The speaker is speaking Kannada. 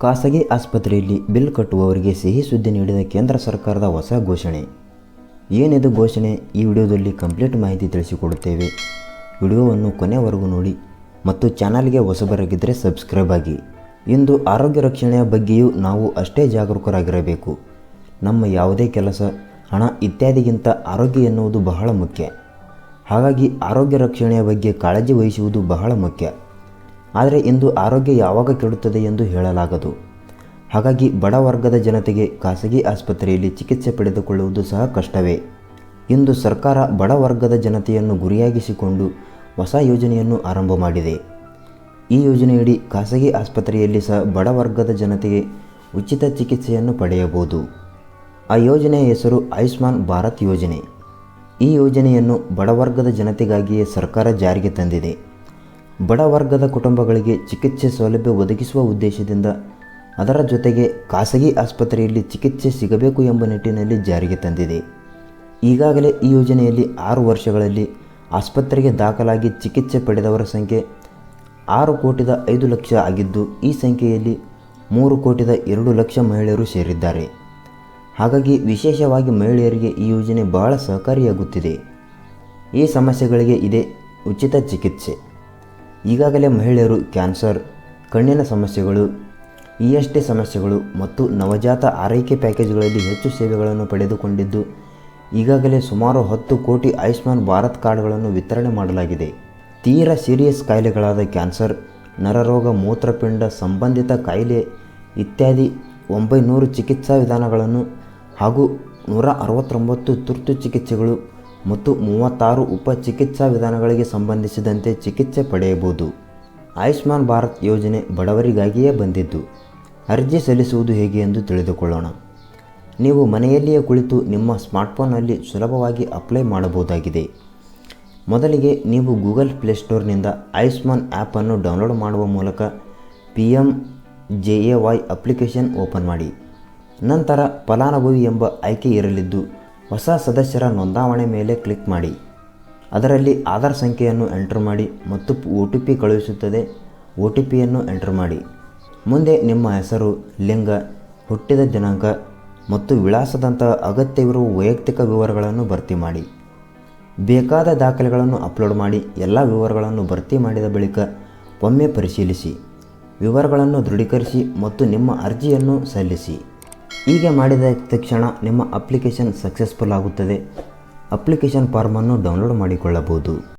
ಖಾಸಗಿ ಆಸ್ಪತ್ರೆಯಲ್ಲಿ ಬಿಲ್ ಕಟ್ಟುವವರಿಗೆ ಸಿಹಿ ಸುದ್ದಿ ನೀಡಿದ ಕೇಂದ್ರ ಸರ್ಕಾರದ ಹೊಸ ಘೋಷಣೆ. ಏನಿದು ಘೋಷಣೆ? ಈ ವಿಡಿಯೋದಲ್ಲಿ ಕಂಪ್ಲೀಟ್ ಮಾಹಿತಿ ತಿಳಿಸಿಕೊಡುತ್ತೇವೆ. ವಿಡಿಯೋವನ್ನು ಕೊನೆವರೆಗೂ ನೋಡಿ ಮತ್ತು ಚಾನಲ್ಗೆ ಹೊಸಬರಾಗಿದ್ದರೆ ಸಬ್ಸ್ಕ್ರೈಬ್ ಆಗಿ. ಇಂದು ಆರೋಗ್ಯ ರಕ್ಷಣೆಯ ಬಗ್ಗೆಯೂ ನಾವು ಅಷ್ಟೇ ಜಾಗರೂಕರಾಗಿರಬೇಕು. ನಮ್ಮ ಯಾವುದೇ ಕೆಲಸ, ಹಣ ಇತ್ಯಾದಿಗಿಂತ ಆರೋಗ್ಯ ಎನ್ನುವುದು ಬಹಳ ಮುಖ್ಯ. ಹಾಗಾಗಿ ಆರೋಗ್ಯ ರಕ್ಷಣೆಯ ಬಗ್ಗೆ ಕಾಳಜಿ ವಹಿಸುವುದು ಬಹಳ ಮುಖ್ಯ. ಆದರೆ ಇಂದು ಆರೋಗ್ಯ ಯಾವಾಗ ಕೆಡುತ್ತದೆ ಎಂದು ಹೇಳಲಾಗದು. ಹಾಗಾಗಿ ಬಡ ವರ್ಗದ ಜನತೆಗೆ ಖಾಸಗಿ ಆಸ್ಪತ್ರೆಯಲ್ಲಿ ಚಿಕಿತ್ಸೆ ಪಡೆದುಕೊಳ್ಳುವುದು ಸಹ ಕಷ್ಟವೇ. ಇಂದು ಸರ್ಕಾರ ಬಡ ವರ್ಗದ ಜನತೆಯನ್ನು ಗುರಿಯಾಗಿಸಿಕೊಂಡು ಹೊಸ ಯೋಜನೆಯನ್ನು ಆರಂಭ ಮಾಡಿದೆ. ಈ ಯೋಜನೆಯಡಿ ಖಾಸಗಿ ಆಸ್ಪತ್ರೆಯಲ್ಲಿ ಸಹ ಬಡ ವರ್ಗದ ಜನತೆಗೆ ಉಚಿತ ಚಿಕಿತ್ಸೆಯನ್ನು ಪಡೆಯಬಹುದು. ಆ ಯೋಜನೆಯ ಹೆಸರು ಆಯುಷ್ಮಾನ್ ಭಾರತ್ ಯೋಜನೆ. ಈ ಯೋಜನೆಯನ್ನು ಬಡವರ್ಗದ ಜನತೆಗಾಗಿಯೇ ಸರ್ಕಾರ ಜಾರಿಗೆ ತಂದಿದೆ. ಬಡ ವರ್ಗದ ಕುಟುಂಬಗಳಿಗೆ ಚಿಕಿತ್ಸೆ ಸೌಲಭ್ಯ ಒದಗಿಸುವ ಉದ್ದೇಶದಿಂದ ಅದರ ಜೊತೆಗೆ ಖಾಸಗಿ ಆಸ್ಪತ್ರೆಯಲ್ಲಿ ಚಿಕಿತ್ಸೆ ಸಿಗಬೇಕು ಎಂಬ ನಿಟ್ಟಿನಲ್ಲಿ ಜಾರಿಗೆ ತಂದಿದೆ. ಈಗಾಗಲೇ ಈ ಯೋಜನೆಯಲ್ಲಿ ಆರು ವರ್ಷಗಳಲ್ಲಿ ಆಸ್ಪತ್ರೆಗೆ ದಾಖಲಾಗಿ ಚಿಕಿತ್ಸೆ ಪಡೆದವರ ಸಂಖ್ಯೆ ಆರು ಕೋಟಿದ ಐದು ಲಕ್ಷ ಆಗಿದ್ದು, ಈ ಸಂಖ್ಯೆಯಲ್ಲಿ ಮೂರು ಕೋಟಿದ ಎರಡು ಲಕ್ಷ ಮಹಿಳೆಯರು ಸೇರಿದ್ದಾರೆ. ಹಾಗಾಗಿ ವಿಶೇಷವಾಗಿ ಮಹಿಳೆಯರಿಗೆ ಈ ಯೋಜನೆ ಬಹಳ ಸಹಕಾರಿಯಾಗುತ್ತಿದೆ. ಈ ಸಮಸ್ಯೆಗಳಿಗೆ ಇದೆ ಉಚಿತ ಚಿಕಿತ್ಸೆ. ಈಗಾಗಲೇ ಮಹಿಳೆಯರು ಕ್ಯಾನ್ಸರ್, ಕಣ್ಣಿನ ಸಮಸ್ಯೆಗಳು, ಇ ಎಸ್ ಟಿ ಸಮಸ್ಯೆಗಳು ಮತ್ತು ನವಜಾತ ಆರೈಕೆ ಪ್ಯಾಕೇಜ್ಗಳಲ್ಲಿ ಹೆಚ್ಚು ಸೇವೆಗಳನ್ನು ಪಡೆದುಕೊಂಡಿದ್ದು, ಈಗಾಗಲೇ ಸುಮಾರು ಹತ್ತು ಕೋಟಿ ಆಯುಷ್ಮಾನ್ ಭಾರತ್ ಕಾರ್ಡ್ಗಳನ್ನು ವಿತರಣೆ ಮಾಡಲಾಗಿದೆ. ತೀರ ಸೀರಿಯಸ್ ಕಾಯಿಲೆಗಳಾದ ಕ್ಯಾನ್ಸರ್, ನರರೋಗ, ಮೂತ್ರಪಿಂಡ ಸಂಬಂಧಿತ ಕಾಯಿಲೆ ಇತ್ಯಾದಿ ಒಂಬೈನೂರು ಚಿಕಿತ್ಸಾ ವಿಧಾನಗಳನ್ನು ಹಾಗೂ ನೂರ ಅರವತ್ತೊಂಬತ್ತು ತುರ್ತು ಚಿಕಿತ್ಸೆಗಳು ಮತ್ತು ಮೂವತ್ತಾರು ಉಪ ಚಿಕಿತ್ಸಾ ವಿಧಾನಗಳಿಗೆ ಸಂಬಂಧಿಸಿದಂತೆ ಚಿಕಿತ್ಸೆ ಪಡೆಯಬಹುದು. ಆಯುಷ್ಮಾನ್ ಭಾರತ್ ಯೋಜನೆ ಬಡವರಿಗಾಗಿಯೇ ಬಂದಿದ್ದು, ಅರ್ಜಿ ಸಲ್ಲಿಸುವುದು ಹೇಗೆ ಎಂದು ತಿಳಿದುಕೊಳ್ಳೋಣ. ನೀವು ಮನೆಯಲ್ಲಿಯೇ ಕುಳಿತು ನಿಮ್ಮ ಸ್ಮಾರ್ಟ್ಫೋನಲ್ಲಿ ಸುಲಭವಾಗಿ ಅಪ್ಲೈ ಮಾಡಬಹುದಾಗಿದೆ. ಮೊದಲಿಗೆ ನೀವು ಗೂಗಲ್ ಪ್ಲೇಸ್ಟೋರ್ನಿಂದ ಆಯುಷ್ಮಾನ್ ಆ್ಯಪನ್ನು ಡೌನ್ಲೋಡ್ ಮಾಡುವ ಮೂಲಕ P M J A Y application open ಮಾಡಿ. ನಂತರ ಫಲಾನುಭವಿ ಎಂಬ ಆಯ್ಕೆ ಇರಲಿದ್ದು ಹೊಸ ಸದಸ್ಯರ ನೋಂದಾವಣೆ ಮೇಲೆ ಕ್ಲಿಕ್ ಮಾಡಿ. ಅದರಲ್ಲಿ ಆಧಾರ್ ಸಂಖ್ಯೆಯನ್ನು ಎಂಟ್ರ್ ಮಾಡಿ ಮತ್ತು ಒ ಟಿ ಪಿ ಕಳುಹಿಸುತ್ತದೆ. ಒ ಟಿ ಪಿಯನ್ನು ಎಂಟ್ರ್ ಮಾಡಿ. ಮುಂದೆ ನಿಮ್ಮ ಹೆಸರು, ಲಿಂಗ, ಹುಟ್ಟಿದ ದಿನಾಂಕ ಮತ್ತು ವಿಳಾಸದಂತಹ ಅಗತ್ಯವಿರುವ ವೈಯಕ್ತಿಕ ವಿವರಗಳನ್ನು ಭರ್ತಿ ಮಾಡಿ. ಬೇಕಾದ ದಾಖಲೆಗಳನ್ನು ಅಪ್ಲೋಡ್ ಮಾಡಿ, ಎಲ್ಲ ವಿವರಗಳನ್ನು ಭರ್ತಿ ಮಾಡಿದ ಬಳಿಕ ಒಮ್ಮೆ ಪರಿಶೀಲಿಸಿ. ವಿವರಗಳನ್ನು ದೃಢೀಕರಿಸಿ ಮತ್ತು ನಿಮ್ಮ ಅರ್ಜಿಯನ್ನು ಸಲ್ಲಿಸಿ. ಹೀಗೆ ಮಾಡಿದ ತಕ್ಷಣ ನಿಮ್ಮ ಅಪ್ಲಿಕೇಶನ್ ಸಕ್ಸಸ್ಫುಲ್ ಆಗುತ್ತದೆ. ಅಪ್ಲಿಕೇಶನ್ ಫಾರ್ಮನ್ನು ಡೌನ್ಲೋಡ್ ಮಾಡಿಕೊಳ್ಳಬಹುದು.